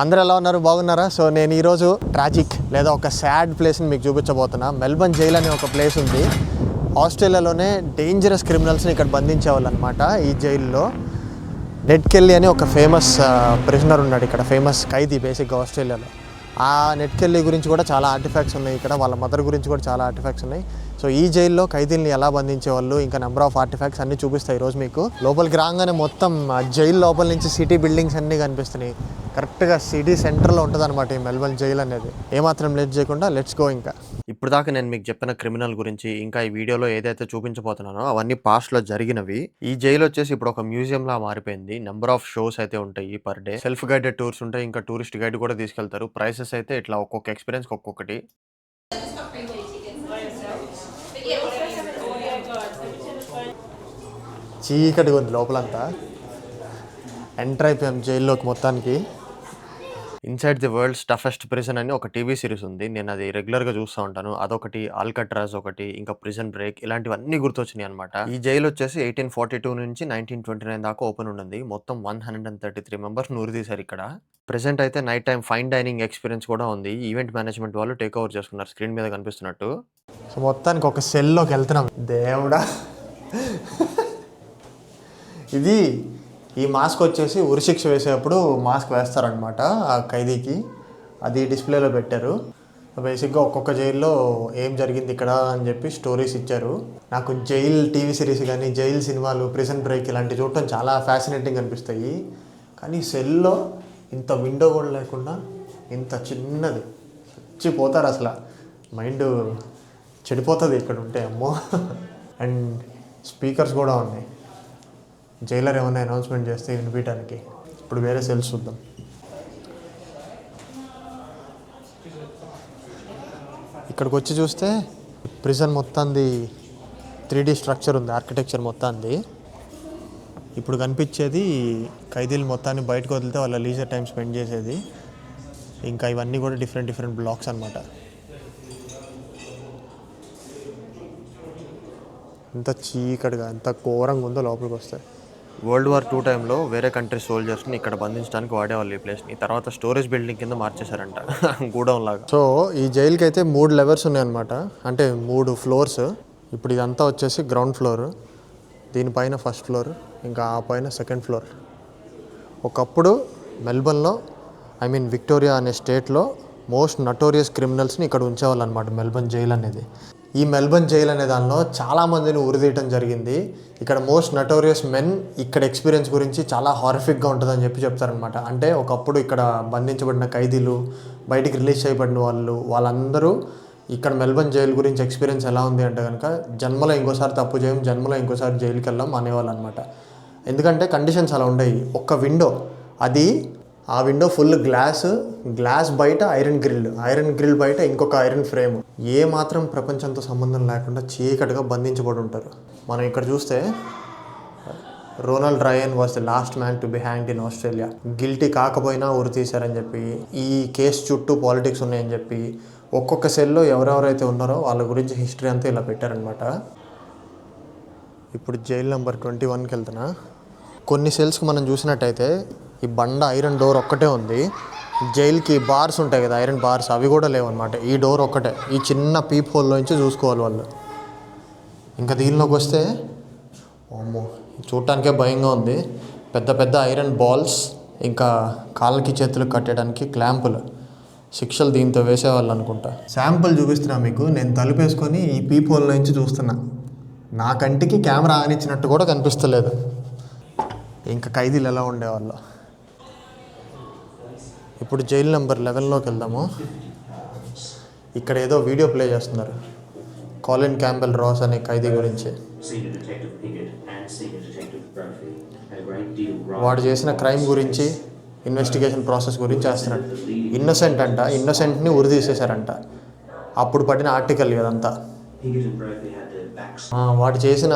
అందరూ ఎలా ఉన్నారు? బాగున్నారా? సో నేను ఈరోజు ట్రాజిక్ లేదా ఒక సాడ్ ప్లేస్ని మీకు చూపించబోతున్నా. మెల్బర్న్ జైల్ అనే ఒక ప్లేస్ ఉంది. ఆస్ట్రేలియాలోనే డేంజరస్ క్రిమినల్స్ని ఇక్కడ బంధించేవాళ్ళు అనమాట ఈ జైల్లో నెట్ కెల్లి అని ఒక ఫేమస్ ప్రిజనర్ ఉన్నాడు ఇక్కడ. ఫేమస్ ఖైదీ బేసిక్గా ఆస్ట్రేలియాలో. ఆ నెట్ గురించి కూడా చాలా ఆర్టిఫాక్ట్స్ ఉన్నాయి ఇక్కడ. వాళ్ళ మదర్ గురించి కూడా చాలా ఆర్టిఫాక్ట్స్ ఉన్నాయి. సో ఈ జైల్లో ఖైదీల్ని ఎలా బంధించేవాళ్ళు ఇంకా నెంబర్ ఆఫ్ ఆర్టిఫాక్ట్స్ అన్ని చూపిస్తాయి ఈరోజు మీకు. లోపలికి రాగానే మొత్తం ఆ జైలు లోపల నుంచి సిటీ బిల్డింగ్స్ అన్నీ కనిపిస్తున్నాయి. కరెక్ట్గా సిటీ సెంటర్లో ఉంటుంది అనమాట ఈ మెల్బర్న్ జైల్ అనేది. ఏమాత్రం లేట్ చేయకుండా లెట్స్ గో ఇంకా. ఇప్పుడు దాకా నేను మీకు చెప్పిన క్రిమినల్ గురించి ఇంకా ఈ వీడియోలో ఏదైతే చూపించబోతున్నానో అవన్నీ పాస్ట్లో జరిగినవి. ఈ జైలు వచ్చేసి ఇప్పుడు ఒక మ్యూజియం లా మారిపోయింది. నెంబర్ ఆఫ్ షోస్ అయితే ఉంటాయి per day self guided tours ఉంటాయి ఇంకా టూరిస్ట్ గైడ్ కూడా తీసుకెళ్తారు. ప్రైసెస్ అయితే ఇట్లా ఒక్కొక్క ఎక్స్పీరియన్స్ ఒక్కొక్కటి. చీకటిగా ఉంది లోపలంతా. ఎంటర్ అయిపోయాం జైల్లోకి మొత్తానికి. Inside the world toughest prison అని ఒక టీవీ సిరీస్ ఉంది. నేను అది రెగ్యులర్గా చూస్తూ ఉంటాను. అదొకటి ఆల్కట్రాజ్ ఒకటి ఇంకా ప్రిజన్ బ్రేక్ ఇలాంటివన్నీ గుర్తొచ్చినాయి అనమాట ఈ జైలు వచ్చేసి ఎయిటీన్ ఫార్టీ టూ నుంచి నైన్టీన్ ట్వంటీ నైన్ దాకా ఓపెన్ ఉంది మొత్తం one hundred and thirty three members నూరు తీశారు ఇక్కడ. ప్రెసెంట్ అయితే night time fine dining experience కూడా ఉంది. ఈవెంట్ మేనేజ్మెంట్ వాళ్ళు టేక్ ఓవర్ చేసుకున్నారు స్క్రీన్ మీద కనిపిస్తున్నట్టు. సో మొత్తానికి ఒక సెల్లోకి వెళ్తున్నాం. దేవుడా. ఇది ఈ మాస్క్ వచ్చేసి ఉరిశిక్ష వేసేటప్పుడు మాస్క్ వేస్తారనమాట ఆ ఖైదీకి. అది డిస్ప్లేలో పెట్టారు. బేసిక్గా ఒక్కొక్క జైల్లో ఏం జరిగింది ఇక్కడ అని చెప్పి స్టోరీస్ ఇచ్చారు. నాకు జైల్ టీవీ సిరీస్ కానీ జైల్ సినిమాలు ప్రిజన్ బ్రేక్ ఇలాంటివి చూడటం చాలా ఫ్యాసినేటింగ్ అనిపిస్తాయి. కానీ సెల్లో ఇంత విండో కూడా లేకుండా ఇంత చిన్నది. చచ్చిపోతారు అసలు. మైండ్ చెడిపోతుంది ఇక్కడ ఉంటే అమ్మో. అండ్ స్పీకర్స్ కూడా ఉన్నాయి. జైలర్ ఏమైనా అనౌన్స్మెంట్ చేస్తే వినిపించడానికి? ఇప్పుడు వేరే సెల్స్ చూద్దాం. ఇక్కడికి వచ్చి చూస్తే ప్రిజన్ మొత్తంది త్రీ డీ స్ట్రక్చర్ ఉంది ఆర్కిటెక్చర్ మొత్తాన్ని ఇప్పుడు కనిపించేది ఖైదీలు మొత్తాన్ని బయటకు వదిలితే వాళ్ళ లీజర్ టైం స్పెండ్ చేసేది. ఇంకా ఇవన్నీ కూడా డిఫరెంట్ డిఫరెంట్ బ్లాక్స్ అనమాట ఎంత చీకటిగా ఎంత ఘోరంగా ఉందో లోపలికి వస్తాయి వరల్డ్ వార్ టూ టైంలో వేరే కంట్రీ సోల్జర్స్ని ఇక్కడ బంధించడానికి వాడేవాళ్ళు ఈ ప్లేస్ని. తర్వాత స్టోరేజ్ బిల్డింగ్ కింద మార్చేశారంట. గూడౌన్ లాగా. సో ఈ జైలుకి అయితే మూడు లెవెల్స్ ఉన్నాయన్నమాట. అంటే మూడు ఫ్లోర్స్. ఇప్పుడు ఇదంతా వచ్చేసి గ్రౌండ్ ఫ్లోర్. దీనిపైన ఫస్ట్ ఫ్లోర్. ఇంకా ఆ పైన సెకండ్ ఫ్లోర్. ఒకప్పుడు మెల్బర్న్లో ఐ మీన్ విక్టోరియా అనే స్టేట్లో మోస్ట్ నటోరియస్ క్రిమినల్స్ని ఇక్కడ ఉంచేవాళ్ళు అనమాట మెల్బర్న్ జైల్ అనేది ఈ మెల్బర్న్ జైల్ అనే దానిలో చాలామందిని ఉరిదీయటం జరిగింది. ఇక్కడ మోస్ట్ నటోరియస్ మెన్ ఇక్కడ ఎక్స్పీరియన్స్ గురించి చాలా హారిఫిక్గా ఉంటుందని చెప్పి చెప్తారనమాట అంటే ఒకప్పుడు ఇక్కడ బంధించబడిన ఖైదీలు బయటికి రిలీజ్ చేయబడిన వాళ్ళు వాళ్ళందరూ ఇక్కడ మెల్బర్న్ జైలు గురించి ఎక్స్పీరియన్స్ ఎలా ఉంది అంటే కనుక జన్మలో ఇంకోసారి తప్పు చేయం జన్మలో ఇంకోసారి జైలుకి వెళ్ళాం అనేవాళ్ళు అనమాట ఎందుకంటే కండిషన్స్ అలా ఉండేవి. ఒక్క విండో అది ఆ విండో ఫుల్ గ్లాస్ గ్లాస్ బయట ఐరన్ గ్రిల్ ఐరన్ గ్రిల్ బయట ఇంకొక ఐరన్ ఫ్రేమ్ ఏ మాత్రం ప్రపంచంతో సంబంధం లేకుండా చీకటిగా బంధించబడి ఉంటారు. మనం ఇక్కడ చూస్తే Ronald Ryan was the last man to be hanged in Australia guilty కాకపోయినా ఉరి తీశారని చెప్పి ఈ కేసు చుట్టూ పాలిటిక్స్ ఉన్నాయని చెప్పి ఒక్కొక్క సెల్లో ఎవరెవరైతే ఉన్నారో వాళ్ళ గురించి హిస్టరీ అంతా ఇలా పెట్టారనమాట ఇప్పుడు జైల్ నెంబర్ ట్వంటీ వన్కి వెళ్తున్నా. కొన్ని సెల్స్కి మనం చూసినట్టయితే ఈ బండ ఐరన్ డోర్ ఒక్కటే ఉంది. జైలుకి బార్స్ ఉంటాయి కదా ఐరన్ బార్స్ అవి కూడా లేవన్నమాట ఈ డోర్ ఒక్కటే. ఈ చిన్న పీప్ హోల్లో నుంచి చూసుకోవాలి వాళ్ళు. ఇంకా దీనిలోకి వస్తే అమ్మో చూడటానికే భయంగా ఉంది. పెద్ద పెద్ద ఐరన్ బాల్స్ ఇంకా కాళ్ళకి చేతులకు కట్టడానికి క్లాంపులు శిక్షలు దీంతో వేసేవాళ్ళు అనుకుంటా. శాంపుల్ చూపిస్తున్నా మీకు. నేను తలుపేసుకొని ఈ పీప్ హోల్ నుంచి చూస్తున్నా. నా కంటికి కెమెరా ఆనిచ్చినట్టు కూడా కనిపిస్తలేదు. ఇంకా ఖైదీలు ఎలా ఉండేవాళ్ళు? ఇప్పుడు జైలు నెంబర్ లెవెన్లోకి వెళ్దాము. ఇక్కడ ఏదో వీడియో ప్లే చేస్తున్నారు. కాలిన్ క్యాంబెల్ రాస్ అనే ఖైదీ గురించి. వాడు చేసిన క్రైమ్ గురించి ఇన్వెస్టిగేషన్ ప్రాసెస్ గురించి చేస్తున్నాడు. ఇన్నోసెంట్ అంట ఇన్నోసెంట్ని ఉరి తీసేశారంట అప్పుడు పడిన ఆర్టికల్ ఇదంతా. వాడు చేసిన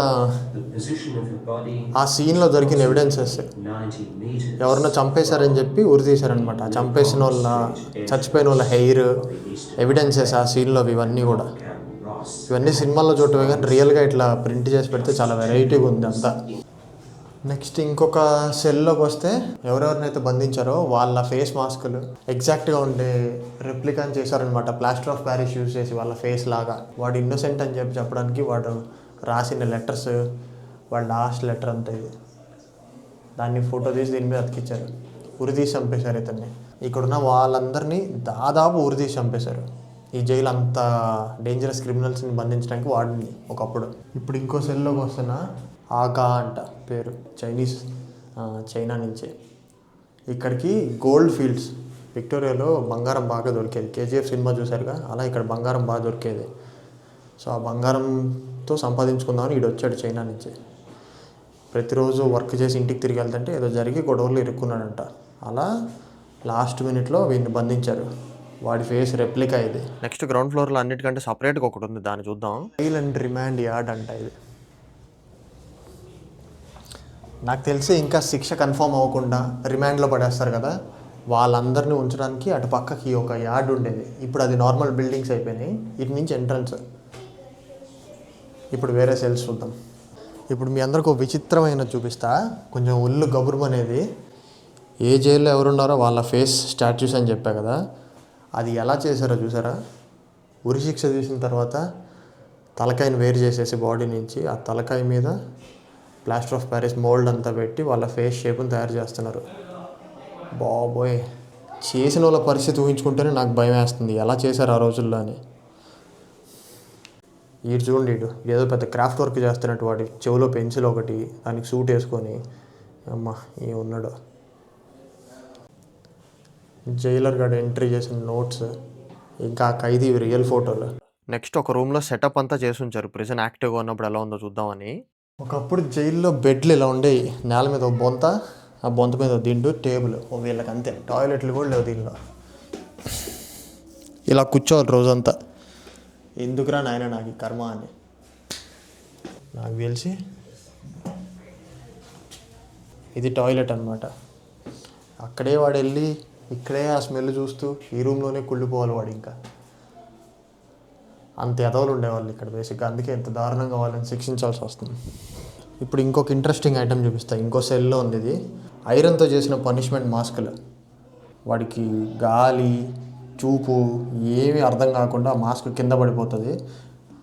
ఆ సీన్లో దొరికిన ఎవిడెన్సెస్ ఎవరినో చంపేశారని చెప్పి ఉరి తీశారనమాట చంపేసిన వాళ్ళ చచ్చిపోయిన వాళ్ళ హెయిర్ ఎవిడెన్సెస్ ఆ సీన్లో ఇవన్నీ కూడా. ఇవన్నీ సినిమాల్లో చూడటమే కానీ రియల్గా ఇట్లా ప్రింట్ చేసి పెడితే చాలా వెరైటీగా ఉంది అంతా. నెక్స్ట్ ఇంకొక సెల్లోకి వస్తే ఎవరెవరినైతే బంధించారో వాళ్ళ ఫేస్ మాస్కులు ఎగ్జాక్ట్గా ఉండే రెప్లికాన్ చేశారనమాట ప్లాస్టర్ ఆఫ్ ప్యారిస్ యూజ్ చేసి వాళ్ళ ఫేస్ లాగా. వాడు ఇన్నోసెంట్ అని చెప్పి చెప్పడానికి వాడు రాసిన లెటర్స్ వాడు లాస్ట్ లెటర్ అంతా ఇది. దాన్ని ఫోటో తీసి దీని మీద అతికిచ్చారు. ఉరిదీసి చంపేశారు ఇతన్ని. ఇక్కడున్న వాళ్ళందరినీ దాదాపు ఉరిదీసి చంపేశారు. ఈ జైలు అంత డేంజరస్ క్రిమినల్స్ని బంధించడానికి వాడింది ఒకప్పుడు. ఇప్పుడు ఇంకో సెల్లోకి వస్తున్న ఆకా అంట పేరు. చైనీస్ చైనా నుంచే. ఇక్కడికి గోల్డ్ ఫీల్డ్స్. విక్టోరియాలో బంగారం బాగా దొరికేది. కేజీఎఫ్ సినిమా చూసారుగా అలా ఇక్కడ బంగారం బాగా దొరికేది. సో ఆ బంగారంతో సంపాదించుకుందామని ఈడు వచ్చాడు చైనా నుంచి. ప్రతిరోజు వర్క్ చేసి ఇంటికి తిరిగి వెళ్తుంటే ఏదో జరిగి గొడవలు ఇరుక్కున్నాడంట. అలా లాస్ట్ మినిట్లో వీడిని బంధించారు. వాడి ఫేస్ రెప్లికా ఇది. నెక్స్ట్ గ్రౌండ్ ఫ్లోర్లో అన్నిటికంటే సపరేట్గా ఒకటి ఉంది. దాన్ని చూద్దాం. ఫైల్ అండ్ రిమాండ్ యార్డ్ అంట ఇది. నాకు తెలిసి ఇంకా శిక్ష కన్ఫర్మ్ అవ్వకుండా రిమాండ్లో పడేస్తారు కదా వాళ్ళందరినీ ఉంచడానికి అటు పక్కకి ఒక యార్డ్ ఉండేది. ఇప్పుడు అది నార్మల్ బిల్డింగ్స్ అయిపోయినాయి. ఇటు నుంచి ఎంట్రన్స్. ఇప్పుడు వేరే సెల్స్ చూద్దాం. ఇప్పుడు మీ అందరికి ఒక విచిత్రమైన చూపిస్తా. కొంచెం ఒళ్ళు గబురం అనేది. ఏ జైల్లో ఎవరున్నారో వాళ్ళ ఫేస్ స్టాట్యూస్ అని చెప్పా కదా అది ఎలా చేశారో చూసారా? ఉరి శిక్ష తీసిన తర్వాత తలకాయని వేరు చేసేసి బాడీ నుంచి ఆ తలకాయ మీద ప్లాస్టర్ ఆఫ్ ప్యారిస్ మోల్డ్ అంతా పెట్టి వాళ్ళ ఫేస్ షేప్ని తయారు చేస్తున్నారు. బాబోయ్! చేసిన వాళ్ళ పరిస్థితి ఊహించుకుంటేనే నాకు భయం వేస్తుంది. ఎలా చేశారు ఆ రోజుల్లో అని. ఈడు చూడండి ఈడు. ఏదో పెద్ద క్రాఫ్ట్ వర్క్ చేస్తున్నట్టు వాడి చెవిలో పెన్సిల్ ఒకటి దానికి సూట్ వేసుకొని అమ్మ ఈ ఉన్నాడు. జైలర్ గారు ఎంట్రీ చేసిన నోట్స్ ఇంకా ఖైదీ రియల్ ఫోటోలు నెక్స్ట్ ఒక రూమ్లో సెటప్ అంతా చేసి ఉంచారు. ప్రెజెంట్ యాక్టివ్గా ఉన్నప్పుడు ఎలా ఉందో చూద్దామని. ఒకప్పుడు జైల్లో బెడ్లు ఇలా ఉండేవి. నేల మీద ఒక బొంత ఆ బొంత మీద దిండు టేబుల్. వీళ్ళకి అంతే. టాయిలెట్లు కూడా లేవు దీనిలో. ఇలా కూర్చోవాలి రోజంతా. ఎందుకురా నాయన నాకు ఈ కర్మ అని. నాకు తెలిసి ఇది టాయిలెట్ అనమాట అక్కడే వాడు వెళ్ళి ఇక్కడే ఆ స్మెల్ చూస్తూ ఈ రూమ్లోనే కుళ్ళిపోవాలి వాడు ఇంకా. అంత ఎదవలు ఉండేవాళ్ళు ఇక్కడ బేసిక్గా అందుకే ఇంత దారుణంగా వాళ్ళని శిక్షించాల్సి వస్తుంది. ఇప్పుడు ఇంకొక ఇంట్రెస్టింగ్ ఐటెం చూపిస్తా. ఇంకో సెల్లో ఉంది ఇది. ఐరన్తో చేసిన పనిష్మెంట్ మాస్కులు వాడికి గాలి చూపు ఏమీ అర్థం కాకుండా మాస్క్ కింద పడిపోతుంది.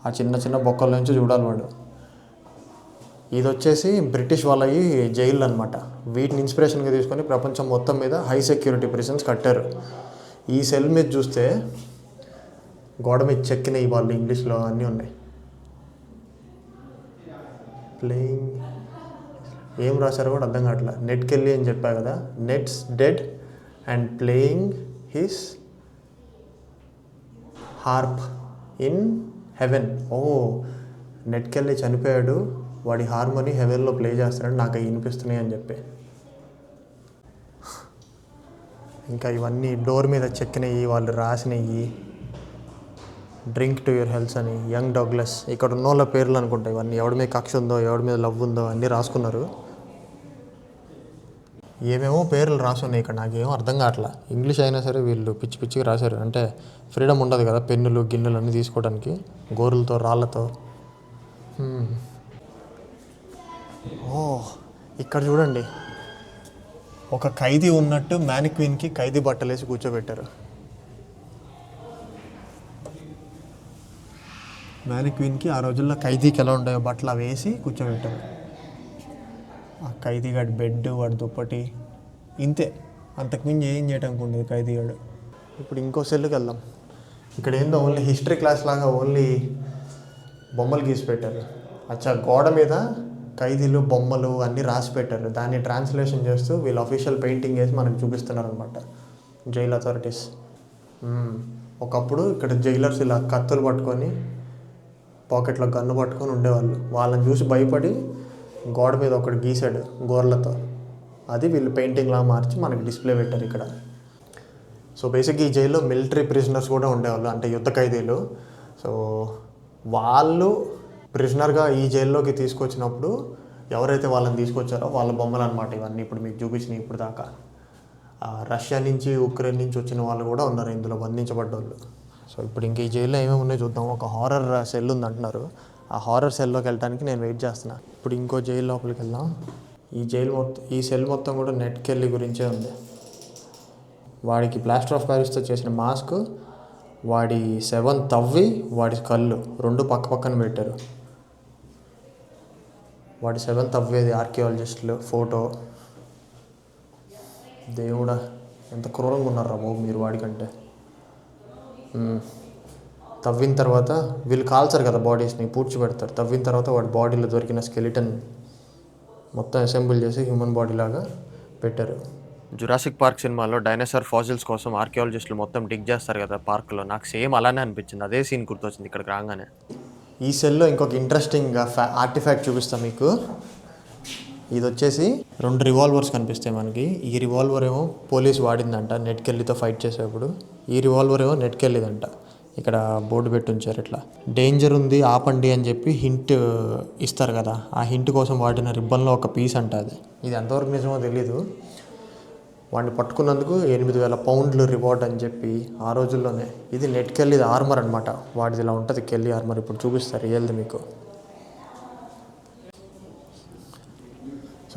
ఆ చిన్న చిన్న బొక్కల నుంచి చూడాలి వాడు. ఇది వచ్చేసి బ్రిటిష్ వాళ్ళవి జైళ్ళు అనమాట వీటిని ఇన్స్పిరేషన్గా తీసుకొని ప్రపంచం మొత్తం మీద హై సెక్యూరిటీ ప్రిజన్స్ కట్టారు. ఈ సెల్ మీద చూస్తే గోడ మీద చెక్కినాయి వాళ్ళు ఇంగ్లీష్లో అన్నీ ఉన్నాయి. ప్లేయింగ్ ఏం రాశారో కూడా అర్థం కావట్లే. నెట్కి వెళ్ళి అని చెప్పా కదా. Ned's dead and playing his harp in heaven ఓ నెట్కెళ్ళి చనిపోయాడు. వాడి హార్మోని హెవెన్లో ప్లే చేస్తున్నాడు. నాకు అవి వినిపిస్తున్నాయి అని చెప్పి. ఇంకా ఇవన్నీ డోర్ మీద చెక్కినవి వాళ్ళు రాసినవి డ్రింక్ టు యువర్ హెల్త్ అని యంగ్ డాగ్లెస్ ఇక్కడ ఉన్న వాళ్ళ పేర్లు అనుకుంటా ఇవన్నీ ఎవడి మీద కక్ష ఉందో ఎవడి మీద లవ్ ఉందో అన్నీ రాసుకున్నారు. ఏమేమో పేర్లు రాసున్నాయి ఇక్కడ నాకేమో అర్థం కావట్లా. ఇంగ్లీష్ అయినా సరే వీళ్ళు పిచ్చి పిచ్చిగా రాశారు. అంటే ఫ్రీడమ్ ఉండదు కదా పెన్నులు గిన్నెలు అన్నీ తీసుకోవడానికి గోరులతో రాళ్ళతో. ఓ ఇక్కడ చూడండి. ఒక ఖైదీ ఉన్నట్టు మ్యానిక్వీన్కి ఖైదీ బట్టలేసి కూర్చోబెట్టారు. మ్యానిక్విన్కి ఆ రోజుల్లో ఖైదీకి ఎలా ఉండేవో బట్టలు అవి వేసి కూర్చోబెట్టారు. ఆ ఖైదీగాడి బెడ్ వాడి దుప్పటి ఇంతే. అంతకుమించి ఏం చేయడానికి ఉండేది ఖైదీగాడు. ఇప్పుడు ఇంకో సెల్కి వెళ్దాం. ఇక్కడ ఏందో ఓన్లీ హిస్టరీ క్లాస్ లాగా ఓన్లీ బొమ్మలు గీసి పెట్టారు. అచ్చా గోడ మీద ఖైదీలు బొమ్మలు అన్నీ రాసి పెట్టారు. దాన్ని ట్రాన్స్లేషన్ చేస్తూ వీళ్ళు అఫీషియల్ పెయింటింగ్ వేసి మనకు చూపిస్తున్నారు అనమాట జైల్ అథారిటీస్. ఒకప్పుడు ఇక్కడ జైలర్స్ ఇలా కత్తులు పట్టుకొని పాకెట్లో గన్ను పట్టుకొని ఉండేవాళ్ళు. వాళ్ళని చూసి భయపడి గోడ మీద ఒకటి గీసాడు గోర్లతో. అది వీళ్ళు పెయింటింగ్లా మార్చి మనకి డిస్ప్లే పెట్టారు ఇక్కడ. సో బేసిక్గా ఈ జైల్లో మిలిటరీ ప్రిజనర్స్ కూడా ఉండేవాళ్ళు అంటే యుద్ధ ఖైదీలు. సో వాళ్ళు ప్రిజనర్గా ఈ జైల్లోకి తీసుకొచ్చినప్పుడు ఎవరైతే వాళ్ళని తీసుకొచ్చారో వాళ్ళ బొమ్మలు అనమాట ఇవన్నీ. ఇప్పుడు మీకు చూపించినాయి ఇప్పుడు దాకా. ఆ, రష్యా నుంచి ఉక్రెయిన్ నుంచి వచ్చిన వాళ్ళు కూడా ఉన్నారు ఇందులో బంధించబడ్డ వాళ్ళు సో ఇప్పుడు ఇంక ఈ జైల్లో ఏమేమి ఉన్నాయో చూద్దాం. ఒక హారర్ సెల్ ఉంది అంటున్నారు ఆ హారర్ సెల్లోకి వెళ్ళడానికి నేను వెయిట్ చేస్తున్నా. ఇప్పుడు ఇంకో జైలు లోపలికి వెళ్దాం. ఈ జైలు మొత్తం ఈ సెల్ మొత్తం కూడా నెట్ కెళ్ళి గురించే ఉంది. వాడికి ప్లాస్టర్ ఆఫ్ ప్యారిస్తో చేసిన మాస్క్ వాడి సెవెన్ తవ్వి వాడి కళ్ళు రెండు పక్క పక్కన పెట్టారు. వాడి సెవెన్ తవ్వేది ఆర్కియాలజిస్టులు ఫోటో దేవుడా ఎంత క్రూరంగా ఉన్నారా బాబు మీరు వాడికంటే. తవ్విన తర్వాత వీళ్ళు కాల్చరు కదా బాడీస్ని పూడ్చిపెడతారు. తవ్విన తర్వాత వాడి బాడీలో దొరికిన స్కెలిటన్ మొత్తం అసెంబుల్ చేసి హ్యూమన్ బాడీ లాగా పెట్టారు. జురాసిక్ పార్క్ సినిమాలో డైనోసార్ ఫాజిల్స్ కోసం ఆర్కియాలజిస్టులు మొత్తం డిగ్ చేస్తారు కదా పార్క్లో. నాకు సేమ్ అలానే అనిపించింది. అదే సీన్ గుర్తొచ్చింది ఇక్కడికి రాగానే. ఈ సెల్లో ఇంకొక ఇంట్రెస్టింగ్ ఆర్టిఫాక్ట్ చూపిస్తాను మీకు. ఇది వచ్చేసి రెండు రివాల్వర్స్ కనిపిస్తాయి మనకి. ఈ రివాల్వర్ ఏమో పోలీస్ వాడిందంట నెట్కెళ్ళితో ఫైట్ చేసేప్పుడు. ఈ రివాల్వర్ ఏమో నెట్కెళ్ళిదంట ఇక్కడ బోర్డు పెట్టి ఉంచారు ఇట్లా. డేంజర్ ఉంది ఆపండి అని చెప్పి హింట్ ఇస్తారు కదా. ఆ హింట్ కోసం వాడిన రిబ్బన్లో ఒక పీస్ అంట అది. ఇది ఎంతవరకు నిజమో తెలీదు. వాడిని పట్టుకున్నందుకు ఎనిమిది వేల పౌండ్లు రివార్డ్ అని చెప్పి ఆ రోజుల్లోనే. ఇది నెట్కెళ్ళి ఆర్మర్ అనమాట వాడిది ఇలా ఉంటుంది కెళ్ళి ఆర్మర్ ఇప్పుడు చూపిస్తారు రియల్ది మీకు.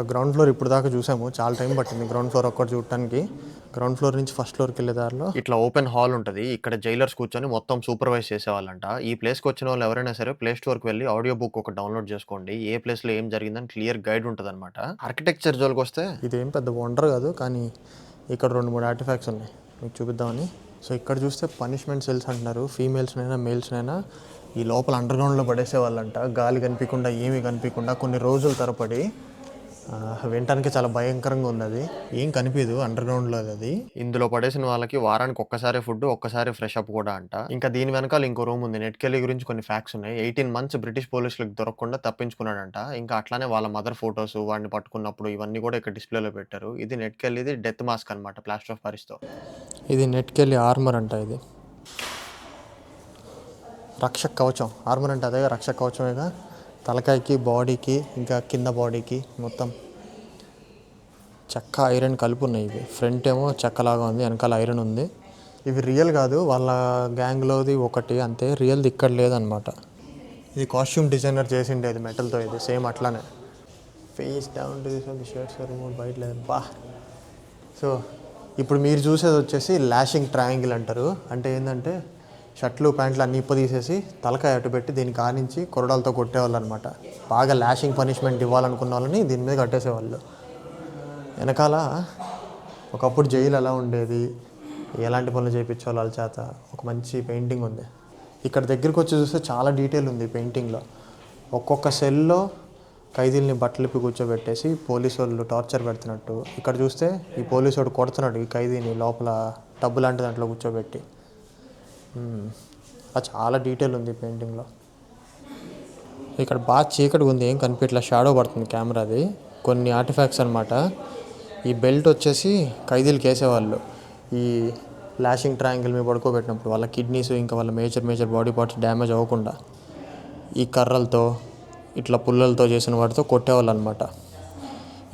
సో గ్రౌండ్ ఫ్లోర్ ఇప్పుడు దాకా చూసాము. చాలా టైం పట్టింది గ్రౌండ్ ఫ్లోర్ ఒక్కటి చూడటానికి. గ్రౌండ్ ఫ్లోర్ నుంచి ఫస్ట్ ఫ్లోర్కి వెళ్ళే దారిలో. ఇట్లా ఓపెన్ హాల్ ఉంటుంది. ఇక్కడ జైలర్స్ కూర్చొని మొత్తం సూపర్వైజ్ చేసేవాళ్ళంట. ఈ ప్లేస్కి వచ్చిన వాళ్ళు ఎవరైనా సరే ప్లే స్టోర్కి వెళ్ళి ఆడియో బుక్ ఒక డౌన్లోడ్ చేసుకోండి. ఏ ప్లేస్లో ఏం జరిగిందని క్లియర్ గైడ్ ఉంటుంది అనమాట ఆర్కిటెక్చర్ జోలికి వస్తే? ఇదేం పెద్ద వండర్ కాదు కానీ ఇక్కడ రెండు మూడు ఆర్టిఫాక్ట్స్ ఉన్నాయి. మీకు చూపిద్దామని. సో ఇక్కడ చూస్తే పనిష్మెంట్ సెల్స్ అంటున్నారు. ఫీమేల్స్నైనా మేల్స్నైనా ఈ లోపల అండర్ గ్రౌండ్లో పడేసేవాళ్ళంట. గాలి కనిపించకుండా ఏమీ కనిపించకుండా కొన్ని రోజుల తరబడి ఆ, వినటానికి చాలా భయంకరంగా ఉంది అది. ఏం కనిపించదు అండర్ గ్రౌండ్లో అది. ఇందులో పడేసిన వాళ్ళకి వారానికి ఒక్కసారి ఫుడ్ ఒక్కసారి ఫ్రెష్ అప్ కూడా అంట. ఇంకా దీని వెనకాల ఇంకో రూమ్ ఉంది నెట్కెళ్ళి గురించి కొన్ని ఫ్యాక్ట్స్ ఉన్నాయి. ఎయిటీన్ మంత్స్ బ్రిటిష్ పోలీసులకు దొరకకుండా తప్పించుకున్నాడంట. ఇంకా అట్లానే వాళ్ళ మదర్ ఫొటోస్ వాడిని పట్టుకున్నప్పుడు ఇవన్నీ కూడా ఇక్కడ డిస్ప్లేలో పెట్టారు. ఇది నెట్కెళ్ళిది డెత్ మాస్క్ అనమాట ప్లాస్టర్ ఆఫ్ పారిస్తో ఇది నెట్కెళ్ళి ఆర్మర్ అంట ఇది. రక్షక కవచం ఆర్మర్ అంటే అదే రక్షక కవచమేగా? తలకాయకి బాడీకి ఇంకా కింద బాడీకి మొత్తం చెక్క ఐరన్ కలిపి ఉన్నాయి ఇవి. ఫ్రంట్ ఏమో చెక్కలాగా ఉంది వెనకాల ఐరన్ ఉంది. ఇవి రియల్ కాదు వాళ్ళ గ్యాంగ్లోది ఒకటి అంతే. రియల్ది ఇక్కడ లేదనమాట. ఇది కాస్ట్యూమ్ డిజైనర్ చేసిండేది మెటల్తో ఇది సేమ్ అట్లానే. Face down the shirts remote బయట లేదు బా. సో ఇప్పుడు మీరు చూసేది వచ్చేసి లాషింగ్ ట్రయాంగిల్ అంటారు. అంటే ఏంటంటే షర్ట్లు ప్యాంట్లు అన్ని ఇప్పదీసేసి తలకాయ అటు పెట్టి దీనికి ఆనించి కొరడాలతో కొట్టేవాళ్ళు అనమాట బాగా ల్యాషింగ్ పనిష్మెంట్ ఇవ్వాలనుకున్న వాళ్ళని దీని మీద కట్టేసేవాళ్ళు. వెనకాల ఒకప్పుడు జైలు ఎలా ఉండేది ఎలాంటి పనులు చేయించాలి వాళ్ళ చేత ఒక మంచి పెయింటింగ్ ఉంది. ఇక్కడ దగ్గరికి వచ్చి చూస్తే చాలా డీటెయిల్ ఉంది ఈ పెయింటింగ్లో. ఒక్కొక్క సెల్లో ఖైదీల్ని బట్టలిపి కూర్చోబెట్టేసి పోలీసు వాళ్ళు టార్చర్ పెడుతున్నట్టు. ఇక్కడ చూస్తే ఈ పోలీసు వాడు కొడుతున్నాడు ఈ ఖైదీని లోపల డబ్బు లాంటి దాంట్లో కూర్చోబెట్టి. చాలా డీటెయిల్ ఉంది ఈ పెయింటింగ్లో. ఇక్కడ బాగా చీకటిగా ఉంది ఏం కనిపించట్లా షాడో పడుతుంది కెమెరాది. కొన్ని ఆర్టిఫాక్ట్స్ అనమాట ఈ బెల్ట్ వచ్చేసి ఖైదీలకు వేసేవాళ్ళు. ఈ లాషింగ్ ట్రయాంగిల్ మీద పడుకోబెట్టినప్పుడు వాళ్ళ కిడ్నీస్ ఇంకా వాళ్ళ major major body parts damage అవ్వకుండా ఈ కర్రలతో ఇట్లా పుల్లలతో చేసిన వాటితో కొట్టేవాళ్ళు అనమాట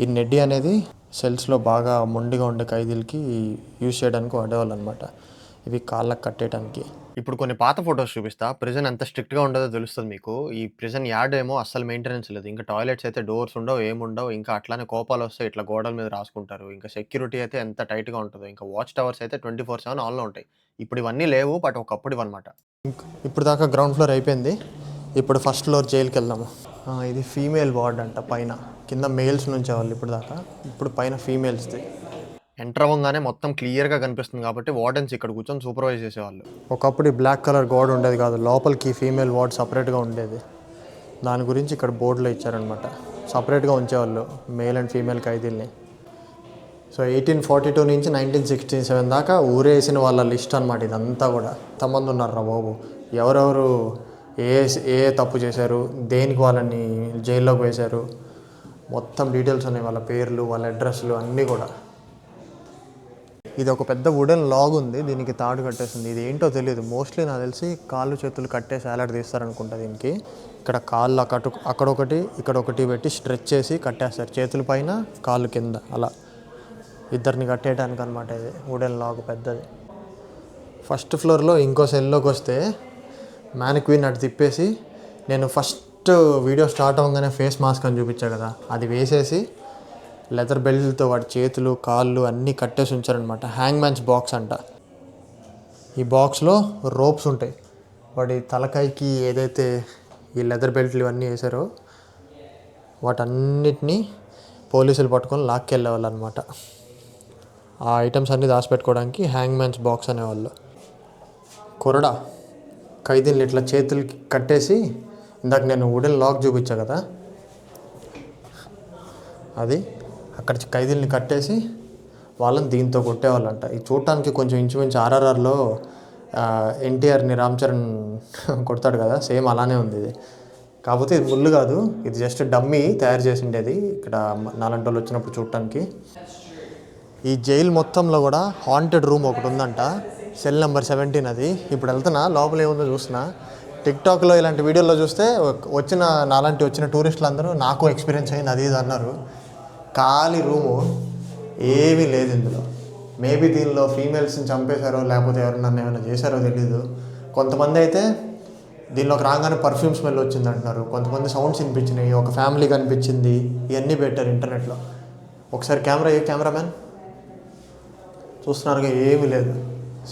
ఈ నెడ్డి అనేది సెల్స్లో బాగా మొండిగా ఉండే ఖైదీలకి యూజ్ చేయడానికి వాడేవాళ్ళు అనమాట ఇవి కాళ్ళకు కట్టేయడానికి ఇప్పుడు కొన్ని పాత ఫొటోస్ చూపిస్తా. ప్రిజన్ ఎంత స్ట్రిక్ట్గా ఉండదో తెలుస్తుంది మీకు. ఈ ప్రిజన్ యార్డ్ ఏమో అస్సలు మెయింటెనెన్స్ లేదు. ఇంకా టాయిలెట్స్ అయితే డోర్స్ ఉండవు ఏముండవు. ఇంకా అట్లానే కోపాలు వస్తాయి ఇట్లా గోడల మీద రాసుకుంటారు. ఇంకా సెక్యూరిటీ అయితే ఎంత టైట్గా ఉంటుందో. ఇంకా వాచ్ టవర్స్ అయితే ట్వంటీ ఫోర్ సెవెన్ ఆన్లో ఉంటాయి. ఇప్పుడు ఇవన్నీ లేవు బట్ ఒకప్పుడు ఇవన్నమాట. ఇప్పుడు దాకా గ్రౌండ్ ఫ్లోర్ అయిపోయింది. ఇప్పుడు ఫస్ట్ ఫ్లోర్ జైలుకి వెళ్దాము. ఇది ఫీమేల్ వార్డ్ అంట పైన. కింద మేల్స్ నుంచి వాళ్ళు ఇప్పుడు దాకా. ఇప్పుడు పైన ఫీమేల్స్ది. ఎంటర్ అవ్వగానే మొత్తం క్లియర్గా కనిపిస్తుంది కాబట్టి వార్డెన్స్ ఇక్కడ కూర్చొని సూపర్వైజ్ చేసేవాళ్ళు. ఒకప్పుడు ఈ బ్లాక్ కలర్ గోడ ఉండేది కాదు లోపలికి ఫీమేల్ వార్డ్ సపరేట్గా ఉండేది. దాని గురించి ఇక్కడ బోర్డులో ఇచ్చారనమాట సపరేట్గా ఉంచేవాళ్ళు మేల్ అండ్ ఫీమేల్ ఖైదీల్ని సో ఎయిటీన్ ఫార్టీ టూ నుంచి నైన్టీన్ సిక్స్టీ సెవెన్ దాకా ఊరేసిన వాళ్ళ లిస్ట్ అనమాట ఇదంతా కూడా. ఎంతమంది ఉన్నారా రా బాబు. ఎవరెవరు ఏ ఏ తప్పు చేశారు దేనికి వాళ్ళని జైల్లోకి వేశారు మొత్తం డీటెయిల్స్ ఉన్నాయి. వాళ్ళ పేర్లు వాళ్ళ అడ్రస్లు అన్నీ కూడా. ఇది ఒక పెద్ద వుడెన్ లాగ్ ఉంది దీనికి తాడు కట్టేసింది. ఇది ఏంటో తెలియదు మోస్ట్లీ నాకు తెలిసి కాళ్ళు చేతులు కట్టే సాలడ్ తీస్తారనుకుంటా దీనికి. ఇక్కడ కాళ్ళు అక్కడ అక్కడ ఒకటి ఇక్కడ ఒకటి పెట్టి స్ట్రెచ్ చేసి కట్టేస్తారు. చేతుల పైన కాళ్ళు కింద అలా. ఇద్దరిని కట్టేయడానికి అనమాట ఇది. వుడెన్ లాగ్ పెద్దది. ఫస్ట్ ఫ్లోర్లో ఇంకో సెల్లోకి వస్తే మ్యానిక్వీన్ అటు తిప్పేసి నేను ఫస్ట్ వీడియో స్టార్ట్ అవ్వగానే ఫేస్ మాస్క్ అని చూపించా కదా. అది వేసేసి లెదర్ బెల్ట్తో వాడి చేతులు కాళ్ళు అన్నీ కట్టేసి ఉంచారనమాట హ్యాంగ్ మ్యాన్స్ బాక్స్ అంట. ఈ బాక్స్లో రోప్స్ ఉంటాయి. వాడి తలకాయకి ఏదైతే ఈ లెదర్ బెల్ట్లు ఇవన్నీ వేసారో వాటన్నిటినీ పోలీసులు పట్టుకొని లాక్కెళ్ళేవాళ్ళు అనమాట ఆ ఐటమ్స్ అన్నీ దాచిపెట్టుకోవడానికి హ్యాంగ్ మ్యాన్స్ బాక్స్ అనేవాళ్ళు. కొరడా ఖైదీని ఇట్లా చేతులకి కట్టేసి ఇందాక నేను వుడెన్ లాక్ చూపించా కదా? అది అక్కడ ఖైదీల్ని కట్టేసి వాళ్ళని దీంతో కొట్టేవాళ్ళంట. ఇది చూడటానికి కొంచెం ఇంచుమించు ఆర్ఆర్ఆర్లో ఎన్టీఆర్ని రామ్ చరణ్ కొడతాడు కదా సేమ్ అలానే ఉంది ఇది. కాకపోతే ఇది ముళ్ళు కాదు ఇది జస్ట్ డమ్మీ తయారు చేసిండేది ఇక్కడ నాలంటి వాళ్ళు వచ్చినప్పుడు చూడటానికి. ఈ జైలు మొత్తంలో కూడా హాంటెడ్ రూమ్ ఒకటి ఉందంట సెల్ నెంబర్ సెవెంటీన్ అది. ఇప్పుడు వెళ్తున్నా లోపల ఏముందో చూస్తున్నా. టిక్టాక్లో ఇలాంటి వీడియోలో చూస్తే వచ్చిన నాలాంటి వచ్చిన టూరిస్టులు అందరూ నాకు ఎక్స్పీరియన్స్ అయింది అది ఇది అన్నారు. ఖాళీ రూము ఏమీ లేదు ఇందులో. మేబీ దీనిలో ఫీమేల్స్ని చంపేశారో లేకపోతే ఎవరన్నా ఏమైనా చేశారో తెలీదు. కొంతమంది అయితే దీనిలోకి రాగానే పర్ఫ్యూమ్ స్మెల్ వచ్చింది అంటున్నారు. కొంతమంది సౌండ్స్ వినిపించినాయి. ఒక ఫ్యామిలీ కనిపించింది. ఇవన్నీ పెట్టారు ఇంటర్నెట్లో ఒకసారి కెమెరా ఏ కెమెరామ్యాన్ చూస్తున్నారుగా ఏమీ లేదు.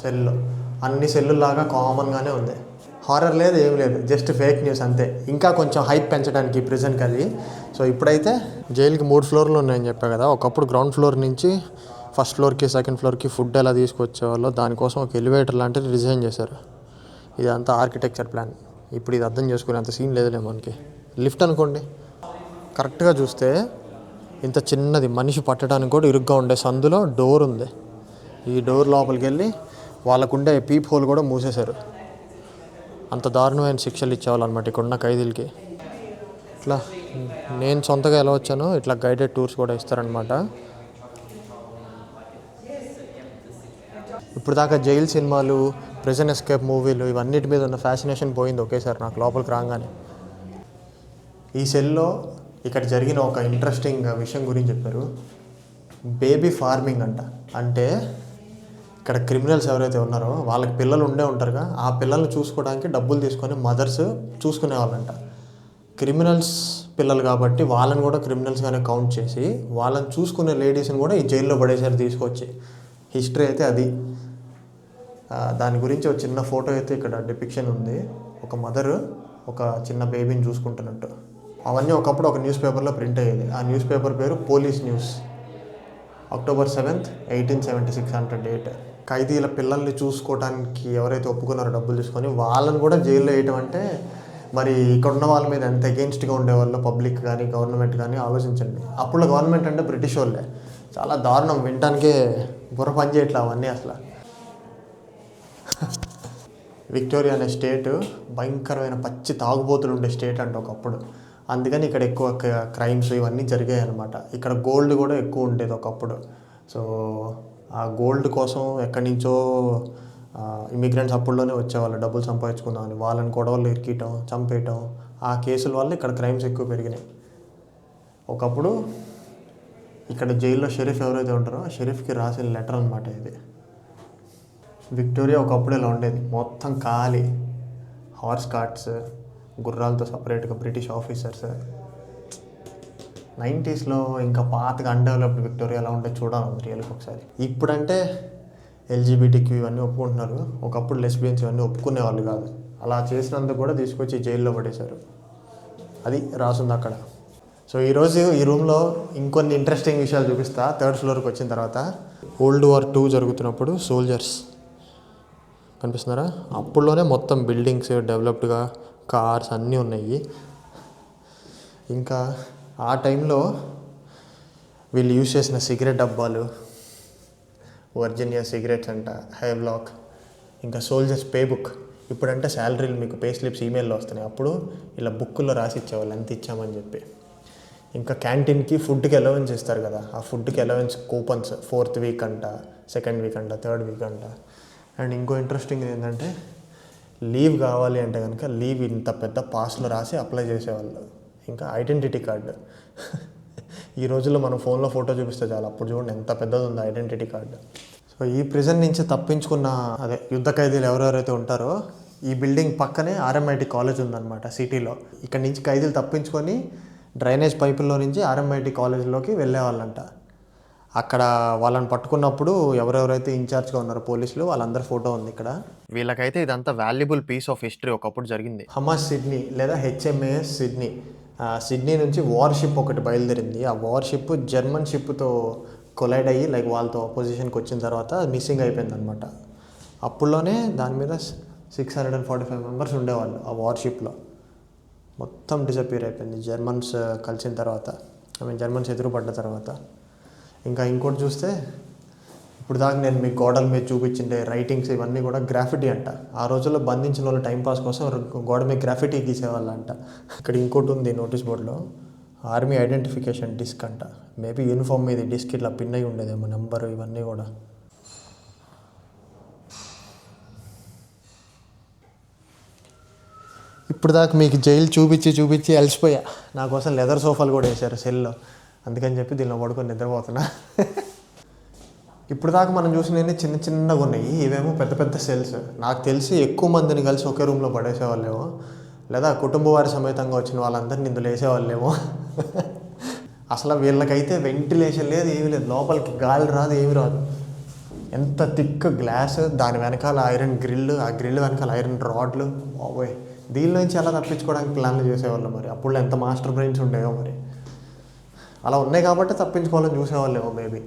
సెల్లో అన్ని సెల్లులాగా కామన్గానే ఉంది. హారర్ లేదు ఏం లేదు. జస్ట్ ఫేక్ న్యూస్ అంతే. ఇంకా కొంచెం హైప్ పెంచడానికి ప్రజెంట్ అది. సో ఇప్పుడైతే జైలుకి మూడు ఫ్లోర్లు ఉన్నాయని చెప్పా కదా. ఒకప్పుడు గ్రౌండ్ ఫ్లోర్ నుంచి ఫస్ట్ ఫ్లోర్కి సెకండ్ ఫ్లోర్కి ఫుడ్ ఎలా తీసుకొచ్చేవాళ్ళో దానికోసం ఒక ఎలివేటర్ లాంటిది డిజైన్ చేశారు. ఇదంతా ఆర్కిటెక్చర్ ప్లాన్. ఇప్పుడు ఇది అర్థం చేసుకునే అంత సీన్ లేదులే మనకి. లిఫ్ట్ అనుకోండి. కరెక్ట్గా చూస్తే ఇంత చిన్నది మనిషి పట్టడానికి కూడా ఇరుగ్గా ఉండే సందులో డోర్ ఉంది. ఈ డోర్ లోపలికి వెళ్ళి వాళ్ళకుండే పీప్ హోల్ కూడా మూసేశారు. అంత దారుణమైన శిక్షలు ఇచ్చేవాళ్ళు అనమాట ఇక్కడ ఉన్న ఖైదీలకి. ఇట్లా నేను సొంతగా ఎలా వచ్చానో ఇట్లా గైడెడ్ టూర్స్ కూడా ఇస్తారనమాట. ఇప్పుడు దాకా జైల్ సినిమాలు ప్రెజెంట్ ఎస్కేప్ మూవీలు ఇవన్నిటి మీద ఉన్న ఫ్యాసినేషన్ పోయింది ఒకేసారి నాకు లోపలికి రాగానే. ఈ సెల్లో ఇక్కడ జరిగిన ఒక ఇంట్రెస్టింగ్ విషయం గురించి చెప్పారు. బేబీ ఫార్మింగ్ అంట. అంటే ఇక్కడ క్రిమినల్స్ ఎవరైతే ఉన్నారో వాళ్ళకి పిల్లలు ఉండే ఉంటారుగా ఆ పిల్లల్ని చూసుకోవడానికి డబ్బులు తీసుకొని మదర్స్ చూసుకునేవాళ్ళంట. క్రిమినల్స్ పిల్లలు కాబట్టి వాళ్ళని కూడా క్రిమినల్స్గానే కౌంట్ చేసి వాళ్ళని చూసుకునే లేడీస్ని కూడా ఈ జైల్లో పడేసారి తీసుకొచ్చి. హిస్టరీ అయితే అది. దాని గురించి ఒక చిన్న ఫోటో అయితే ఇక్కడ డిపిక్షన్ ఉంది. ఒక మదర్ ఒక చిన్న బేబీని చూసుకుంటున్నట్టు. అవన్నీ ఒకప్పుడు ఒక న్యూస్ పేపర్లో ప్రింట్ అయ్యేది. ఆ న్యూస్ పేపర్ పేరు police news. October seventh eighteen seventy six hundred date ఖైదీల పిల్లల్ని చూసుకోవడానికి ఎవరైతే ఒప్పుకున్నారో డబ్బులు తీసుకొని వాళ్ళని కూడా జైల్లో వేయటం అంటే మరి ఇక్కడ ఉన్న వాళ్ళ మీద ఎంత అగెన్స్ట్గా ఉండేవాళ్ళు పబ్లిక్ కానీ గవర్నమెంట్ కానీ ఆలోచించండి. అప్పుడు గవర్నమెంట్ అంటే బ్రిటిష్ వాళ్ళే. చాలా దారుణం. వినటానికే బుర్ర పని చేయట్లే అవన్నీ అసలు. విక్టోరియా అనే స్టేట్ భయంకరమైన పచ్చి తాగుబోతులు ఉండే స్టేట్ అంటే ఒకప్పుడు. అందుకని ఇక్కడ ఎక్కువ క్రైమ్స్ ఇవన్నీ జరిగాయి అనమాట ఇక్కడ గోల్డ్ కూడా ఎక్కువ ఉండేది ఒకప్పుడు. సో ఆ గోల్డ్ కోసం ఎక్కడి నుంచో ఇమిగ్రెంట్స్ అప్పుడులోనే వచ్చేవాళ్ళు డబ్బులు సంపాదించుకుందామని. వాళ్ళని గొడవలు ఇరికియటం చంపేయటం ఆ కేసుల వల్ల ఇక్కడ క్రైమ్స్ ఎక్కువ పెరిగినాయి. ఒకప్పుడు ఇక్కడ జైల్లో షెరీఫ్ ఎవరైతే ఉంటారో ఆ షెరీఫ్కి రాసిన లెటర్ అనమాట ఇది. విక్టోరియా ఒకప్పుడు ఇలా ఉండేది. మొత్తం ఖాళీ. హార్స్ కార్ట్స్ గుర్రాలతో సపరేట్గా బ్రిటిష్ ఆఫీసర్స్. నైంటీస్లో ఇంకా పాతగా అన్డెవలప్డ్ విక్టోరియా ఎలా ఉంటే చూడాలి రియల్గా ఒకసారి. ఇప్పుడంటే ఎల్జీబీటీక్యూ ఇవన్నీ ఒప్పుకుంటున్నారు. ఒకప్పుడు లెస్బియన్స్ ఇవన్నీ ఒప్పుకునే వాళ్ళు కాదు. అలా చేసినందుకు కూడా తీసుకొచ్చి జైల్లో పడేశారు. అది రాసుంది అక్కడ. సో ఈరోజు ఈ రూమ్లో ఇంకొన్ని ఇంట్రెస్టింగ్ విషయాలు చూపిస్తా. థర్డ్ ఫ్లోర్కి వచ్చిన తర్వాత ఓల్డ్ వార్ టూ జరుగుతున్నప్పుడు సోల్జర్స్ కనిపిస్తున్నారా? అప్పుడులోనే మొత్తం బిల్డింగ్స్ డెవలప్డ్గా కార్స్ అన్నీ ఉన్నాయి. ఇంకా ఆ టైంలో వీళ్ళు యూజ్ చేసిన సిగరెట్ డబ్బాలు వర్జీనియా సిగరెట్స్ అంట హైవ్లాక్ ఇంకా సోల్జర్స్ పే బుక్. ఇప్పుడంటే శాలరీలు మీకు పే స్లిప్స్ ఈమెయిల్లో వస్తున్నాయి. అప్పుడు ఇలా బుక్కుల్లో రాసి ఇచ్చేవాళ్ళు ఎంత ఇచ్చామని చెప్పి. ఇంకా క్యాంటీన్కి ఫుడ్కి అలవెన్స్ ఇస్తారు కదా ఆ ఫుడ్కి అలవెన్స్ కూపన్స్ ఫోర్త్ వీక్ అంట సెకండ్ వీక్ అంట థర్డ్ వీక్ అంట. అండ్ ఇంకో ఇంట్రెస్టింగ్ ఏంటంటే లీవ్ కావాలి అంటే కనుక లీవ్ ఇంత పెద్ద పాస్లో రాసి అప్లై చేసేవాళ్ళు. ఇంకా ఐడెంటిటీ కార్డు ఈ రోజుల్లో మనం ఫోన్లో ఫోటో చూపిస్తే చాలు. అప్పుడు చూడండి ఎంత పెద్దది ఉంది ఐడెంటిటీ కార్డు సో ఈ ప్రిజన్ నుంచి తప్పించుకున్న అదే యుద్ధ ఖైదీలు ఎవరెవరైతే ఉంటారో ఈ బిల్డింగ్ పక్కనే ఆర్ఎంఐటి కాలేజ్ ఉందన్నమాట సిటీలో ఇక్కడ నుంచి ఖైదీలు తప్పించుకొని డ్రైనేజ్ పైపుల్లో నుంచి ఆర్ఎంఐటి కాలేజ్లోకి వెళ్ళేవాళ్ళంట. అక్కడ వాళ్ళని పట్టుకున్నప్పుడు ఎవరెవరైతే ఇన్ఛార్జ్గా ఉన్నారో పోలీసులు వాళ్ళందరి ఫోటో ఉంది ఇక్కడ. వీళ్ళకైతే ఇదంతా వాల్యుబుల్ పీస్ ఆఫ్ హిస్టరీ ఒకప్పుడు జరిగింది. హమాస్ సిడ్నీ లేదా హెచ్ఎంఏఎస్ సిడ్నీ సిడ్నీ నుంచి వార్షిప్ ఒకటి బయలుదేరింది. ఆ వార్షిప్ జర్మన్ షిప్తో కొలైడ్ అయ్యి లైక్ వాళ్ళతో పొజిషన్కి వచ్చిన తర్వాత మిస్సింగ్ అయిపోయింది అనమాట అప్పుడులోనే దాని మీద six hundred and forty five members ఉండేవాళ్ళు ఆ వార్షిప్లో. మొత్తం డిసప్పియర్ అయిపోయింది. జర్మన్స్ కలిసిన తర్వాత ఐ మీన్ జర్మన్స్ ఎదురుపడ్డ తర్వాత. ఇంకా ఇంకోటి చూస్తే ఇప్పుడు దాకా నేను మీకు గోడల మీద చూపించిండే రైటింగ్స్ ఇవన్నీ కూడా గ్రాఫిటీ అంట. ఆ రోజుల్లో బంధించిన వాళ్ళు టైంపాస్ కోసం గోడ మీద గ్రాఫిటీ గీసేవాళ్ళు అంట ఇక్కడ ఇంకోటి ఉంది నోటీస్ బోర్డులో ఆర్మీ ఐడెంటిఫికేషన్ డిస్క్ అంట. మేబీ యూనిఫామ్ మీద డిస్క్ ఇట్లా పిన్ అయి ఉండేదేమో నెంబరు ఇవన్నీ కూడా. ఇప్పుడు దాకా మీకు జైలు చూపించి చూపించి అలసిపోయా. నా కోసం లెదర్ సోఫాలు కూడా వేశారు సెల్లో అందుకని చెప్పి దీనిలో పడుకొని నిద్రపోతున్నా. ఇప్పుడు దాకా మనం చూసినవి చిన్న చిన్నగా ఉన్నాయి. ఇవేమో పెద్ద పెద్ద సెల్స్ నాకు తెలిసి ఎక్కువ మందిని కలిసి ఒకే రూమ్లో పడేసేవాళ్ళేమో. లేదా కుటుంబ వారి సమేతంగా వచ్చిన వాళ్ళందరినీ ఇందులో వేసేవాళ్ళేమో. అసలు వీళ్ళకైతే వెంటిలేషన్ లేదు ఏమీ లేదు. లోపలికి గాలి రాదు ఏమీ రాదు. ఎంత థిక్ గ్లాస్ దాని వెనకాల ఐరన్ గ్రిల్ ఆ గ్రిల్ వెనకాల ఐరన్ రాడ్లు బాబోయ్. దీని నుంచి ఎలా తప్పించుకోవడానికి ప్లాన్లు చేసేవాళ్ళు మరి? అప్పుడు ఎంత మాస్టర్ బ్రెయిన్స్ ఉండేవో మరి? అలా ఉన్నాయి కాబట్టి తప్పించుకోవాలని చూసేవాళ్ళేమో మేబీ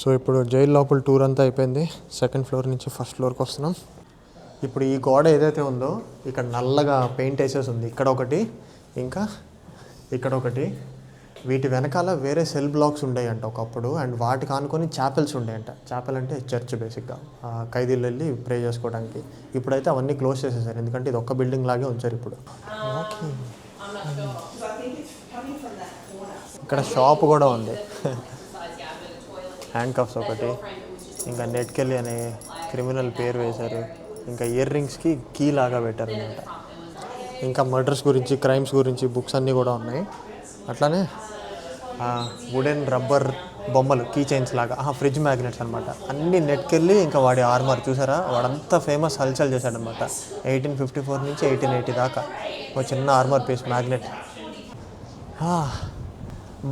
సో ఇప్పుడు జైలు లోపల టూర్ అంతా అయిపోయింది. సెకండ్ ఫ్లోర్ నుంచి ఫస్ట్ ఫ్లోర్కి వస్తున్నాం. ఇప్పుడు ఈ గోడ ఏదైతే ఉందో ఇక్కడ నల్లగా పెయింట్ వేసేసి ఉంది. ఇక్కడ ఒకటి ఇంకా ఇక్కడ ఒకటి. వీటి వెనకాల వేరే సెల్ బ్లాక్స్ ఉండేయంట ఒకప్పుడు. అండ్ వాటికి ఆనుకొని చాపెల్స్ ఉండేయంట. చాపెల్ అంటే చర్చ్ బేసిక్గా ఖైదీలు వెళ్ళి ప్రే చేసుకోవడానికి. ఇప్పుడైతే అవన్నీ క్లోజ్ చేసేసారు. ఎందుకంటే ఇది ఒక్క బిల్డింగ్ లాగే ఉంచారు ఇప్పుడు. ఓకే ఇక్కడ షాప్ కూడా ఉంది. హ్యాండ్ కఫ్స్ ఒకటి. ఇంకా నెట్కెళ్ళి అనే క్రిమినల్ పేరు వేశారు. ఇంకా ఇయర్ రింగ్స్కి కీ లాగా పెట్టారనమాట ఇంకా మర్డర్స్ గురించి క్రైమ్స్ గురించి బుక్స్ అన్నీ కూడా ఉన్నాయి. అట్లానే వుడెన్ రబ్బర్ బొమ్మలు కీ చైన్స్ లాగా ఫ్రిడ్జ్ మ్యాగ్నెట్స్ అనమాట అన్ని నెట్కెళ్ళి ఇంకా వాడి ఆర్మర్ చూసారా? వాడంతా ఫేమస్ హల్చల్ చేశాడనమాట ఎయిటీన్ ఫిఫ్టీ ఫోర్ నుంచి ఎయిటీన్ ఎయిటీ దాకా. ఒక చిన్న ఆర్మర్ పీస్ మ్యాగ్నెట్.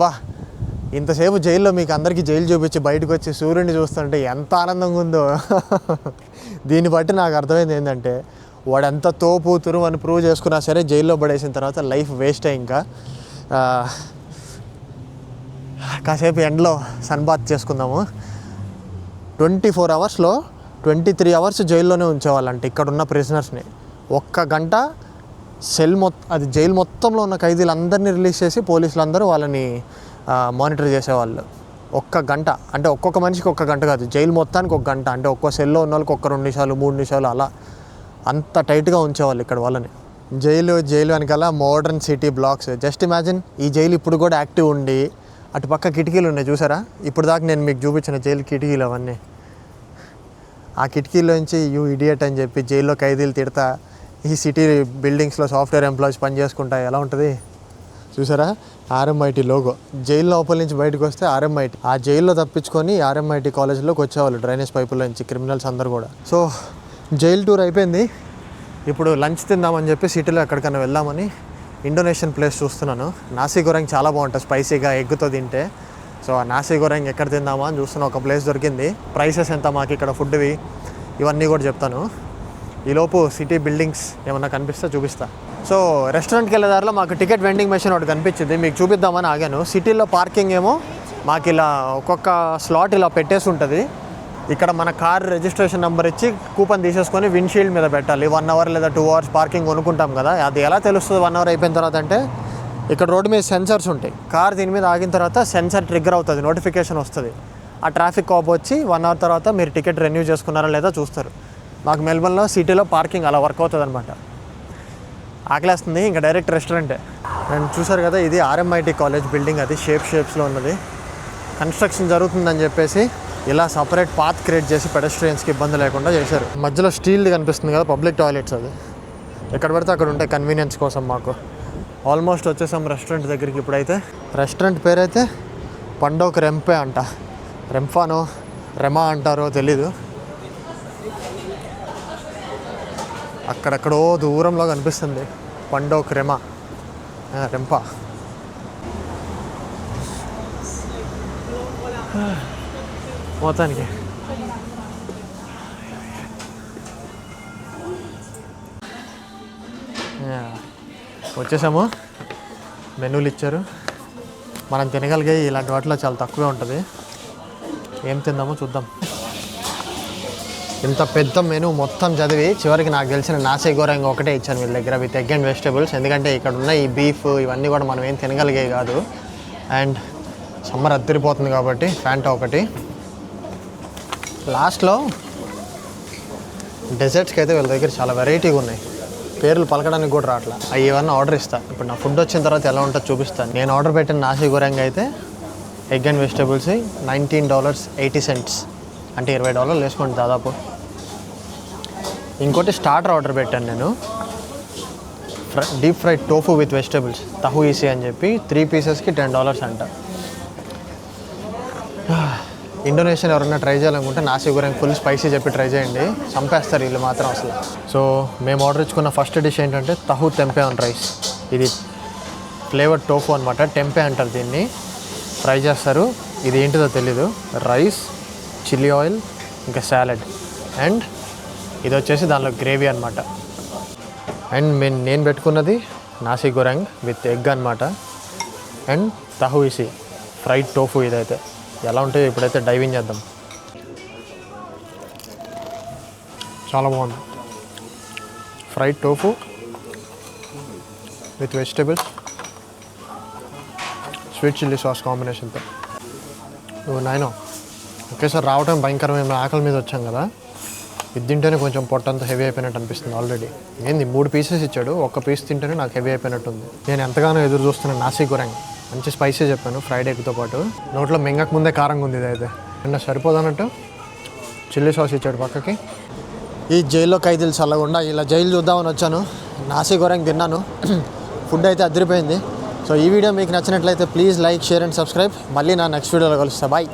బా ఇంతసేపు జైల్లో మీకు అందరికీ జైలు చూపించి బయటకు వచ్చి సూర్యుడిని చూస్తుంటే ఎంత ఆనందంగా ఉందో. దీన్ని బట్టి నాకు అర్థమైంది ఏంటంటే వాడు ఎంత తోపు అని ప్రూవ్ చేసుకున్నా సరే జైల్లో పడేసిన తర్వాత లైఫ్ వేస్ట్ ఇంకా. కాసేపు ఎండలో సన్బాత్ చేసుకుందాము. ట్వంటీ ఫోర్ అవర్స్లో ట్వంటీ త్రీ అవర్స్ జైల్లోనే ఉంచేవాళ్ళంటే ఇక్కడ ఉన్న ప్రిజనర్స్ని ఒక్క గంట సెల్ మొత్తం అది జైలు మొత్తంలో ఉన్న ఖైదీలందరినీ రిలీజ్ చేసి పోలీసులు అందరూ వాళ్ళని మానిటర్ చేసేవాళ్ళు. ఒక్క గంట. అంటే ఒక్కొక్క మనిషికి ఒక్క గంట కాదు. జైలు మొత్తానికి ఒక గంట. అంటే ఒక్కో సెల్లో ఉన్న వాళ్ళకి ఒక్క రెండు నిమిషాలు మూడు నిమిషాలు అలా. అంత టైట్గా ఉంచేవాళ్ళు ఇక్కడ వాళ్ళని. జైలు జైలు వెనకాల modern city blocks just imagine ఈ జైలు ఇప్పుడు కూడా యాక్టివ్ ఉండి అటు పక్క కిటికీలు ఉన్నాయి చూసారా? ఇప్పుడు దాకా నేను మీకు చూపించిన జైలు కిటికీలు అవన్నీ. ఆ కిటికీలోంచి యూ ఇడియట్ అని చెప్పి జైల్లో ఖైదీలు తిడతా ఈ సిటీ బిల్డింగ్స్లో సాఫ్ట్వేర్ ఎంప్లాయీస్ పనిచేసుకుంటా ఎలా ఉంటుంది? చూసారా? RMIT logo. జైలు లోపల నుంచి బయటకు వస్తే ఆర్ఎంఐటి. ఆ జైల్లో తప్పించుకొని ఆర్ఎంఐటి కాలేజ్లోకి వచ్చేవాళ్ళు డ్రైనేజ్ పైపుల నుంచి క్రిమినల్స్ అందరు కూడా. సో జైల్ టూర్ అయిపోయింది. ఇప్పుడు లంచ్ తిందామని చెప్పి సిటీలో ఎక్కడికైనా వెళ్దామని ఇండోనేషియన్ ప్లేస్ చూస్తున్నాను. నాసీ గొరంగ్ చాలా బాగుంటుంది. స్పైసీగా ఎగ్గుతో తింటే. సో ఆ నాసీ గొరంగ్ ఎక్కడ తిందామా అని చూస్తున్న ఒక ప్లేస్ దొరికింది. ప్రైసెస్ ఎంత మాకు ఇక్కడ ఫుడ్వి? ఇవన్నీ కూడా చెప్తాను. ఈలోపు సిటీ బిల్డింగ్స్ ఏమన్నా కనిపిస్తే చూపిస్తా. సో రెస్టారెంట్కి వెళ్ళే దారిలో మాకు టికెట్ వెండింగ్ మెషిన్ ఒకటి కనిపించింది. మీకు చూపిద్దామని ఆగాను. సిటీలో పార్కింగ్ ఏమో మాకు ఇలా ఒక్కొక్క స్లాట్ ఇలా పెట్టేసి ఉంటుంది. ఇక్కడ మన కార్ రిజిస్ట్రేషన్ నెంబర్ ఇచ్చి కూపన్ తీసేసుకొని విండ్షీల్డ్ మీద పెట్టాలి. వన్ అవర్ లేదా టూ అవర్స్ పార్కింగ్ కొనుక్కుంటాం కదా. అది ఎలా తెలుస్తుంది వన్ అవర్ అయిపోయిన తర్వాత అంటే ఇక్కడ రోడ్డు మీద సెన్సర్స్ ఉంటాయి. కార్ దీని మీద ఆగిన తర్వాత సెన్సర్ ట్రిగ్గర్ అవుతుంది. నోటిఫికేషన్ వస్తుంది. ఆ ట్రాఫిక్ కాప్ వచ్చి వన్ అవర్ తర్వాత మీరు టికెట్ రెన్యూ చేసుకున్నారా లేదా చూస్తారు. మాకు మెల్బర్న్లో సిటీలో పార్కింగ్ అలా వర్క్ అవుతుంది అనమాట ఆకలేస్తుంది. ఇంకా డైరెక్ట్ రెస్టారెంటే. అండ్ చూసారు కదా ఇది ఆర్ఎంఐటి కాలేజ్ బిల్డింగ్ అది. షేప్ షేప్స్లో ఉన్నది. కన్స్ట్రక్షన్ జరుగుతుందని చెప్పేసి ఇలా సపరేట్ పాత్ క్రియేట్ చేసి పెడస్ట్రియన్స్కి ఇబ్బంది లేకుండా చేశారు. మధ్యలో స్టీల్ కనిపిస్తుంది కదా పబ్లిక్ టాయిలెట్స్ అది. ఎక్కడ పడితే అక్కడ ఉంటాయి కన్వీనియన్స్ కోసం మాకు. ఆల్మోస్ట్ వచ్చేసాం రెస్టారెంట్ దగ్గరికి ఇప్పుడైతే. రెస్టారెంట్ పేరైతే పండోక్ రెంపే అంట. రెంఫానో రెమా అంటారో తెలీదు. అక్కడక్కడో దూరంలో కనిపిస్తుంది. పండో క్రెమ. రెంప. మొత్తానికి. వచ్చేసాము. మెనూలు ఇచ్చారు. మనం తినగలిగే ఇలాంటి వాటిలో చాలా తక్కువే ఉంటుంది. ఏం తిందామో చూద్దాం. ఇంత పెద్ద మెనూ మొత్తం చదివి చివరికి నాకు తెలిసిన నాసే గోరంగా ఒకటే ఇచ్చాను వీళ్ళ దగ్గర విత్ ఎగ్ అండ్ వెజిటేబుల్స్. ఎందుకంటే ఇక్కడ ఉన్న ఈ బీఫ్ ఇవన్నీ కూడా మనం ఏం తినగలిగే కాదు. అండ్ సమ్మర్ అద్దరిపోతుంది కాబట్టి ఫ్యాంటా ఒకటి. లాస్ట్లో డెజర్ట్స్కి అయితే వీళ్ళ దగ్గర చాలా వెరైటీగా ఉన్నాయి. పేర్లు పలకడానికి కూడా రావట్లా. అవి ఏమన్నా ఆర్డర్ ఇస్తాను ఇప్పుడు నా ఫుడ్ వచ్చిన తర్వాత ఎలా ఉంటుందో చూపిస్తాను. నేను ఆర్డర్ పెట్టిన నాసీ గోరంగా అయితే egg and vegetables nineteen dollars eighty cents. అంటే ఇరవై డాలర్లు వేసుకోండి దాదాపు. ఇంకోటి స్టార్టర్ ఆర్డర్ పెట్టాను నేను. Fry deep fried tofu with vegetables తహు EC అని చెప్పి త్రీ పీసెస్కి టెన్ డాలర్స్ అంట. ఇండోనేషియన్ ఎవరైనా ట్రై చేయాలనుకుంటే నాసి గురించి ఫుల్ స్పైసీ చెప్పి ట్రై చేయండి. చంపేస్తారు వీళ్ళు మాత్రం అసలు. సో మేము ఆర్డర్ ఇచ్చుకున్న ఫస్ట్ డిష్ ఏంటంటే తహు తెంపే ఆన్ రైస్ ఇది ఫ్లేవర్ టోఫు అనమాట టెంపే అంటారు దీన్ని. ఫ్రై చేస్తారు. ఇది ఏంటిదో తెలీదు. రైస్ చిల్లీ ఆయిల్ ఇంకా సాలెడ్ అండ్ ఇది వచ్చేసి దానిలో గ్రేవీ అనమాట అండ్ మేము నేను పెట్టుకున్నది నాసి గొరంగ్ విత్ ఎగ్ అనమాట అండ్ తహుయిసి ఫ్రైడ్ టోఫు ఇదైతే. ఎలా ఉంటాయో ఇప్పుడైతే డైవింగ్ చేద్దాం. చాలా బాగుంది. Fried tofu with vegetables. Sweet chilli sauce కాంబినేషన్తో. ఓ నాయన. ఒకేసారి రావటం భయంకరమైన ఆకలి మీద వచ్చాం కదా. ఇది తింటేనే కొంచెం పొట్టంతా హెవీ అయిపోయినట్టు అనిపిస్తుంది ఆల్రెడీ ఏంది మూడు పీసెస్ ఇచ్చాడు ఒక్క పీస్ తింటేనే నాకు హెవీ అయిపోయినట్టుంది. నేను ఎంతగానో ఎదురు చూస్తున్నాను నాసీ గురంగ్ మంచి స్పైసీ చెప్పాను ఫ్రైడ్ ఎగ్తో పాటు. నోట్లో మింగక ముందే కారంగా ఉంది ఇది అయితే. నిన్న సరిపోదన్నట్టు చిల్లీ సాస్ ఇచ్చాడు పక్కకి. ఈ జైల్లో ఖైదీలు చల్లకుండా ఇలా జైలు చూద్దామని వచ్చాను. నాసీ గురంగ్ తిన్నాను. ఫుడ్ అయితే అదిరిపోయింది. సో ఈ వీడియో మీకు నచ్చినట్లయితే please like share and subscribe మళ్ళీ నా నెక్స్ట్ వీడియోలో కలుస్తా. బాయ్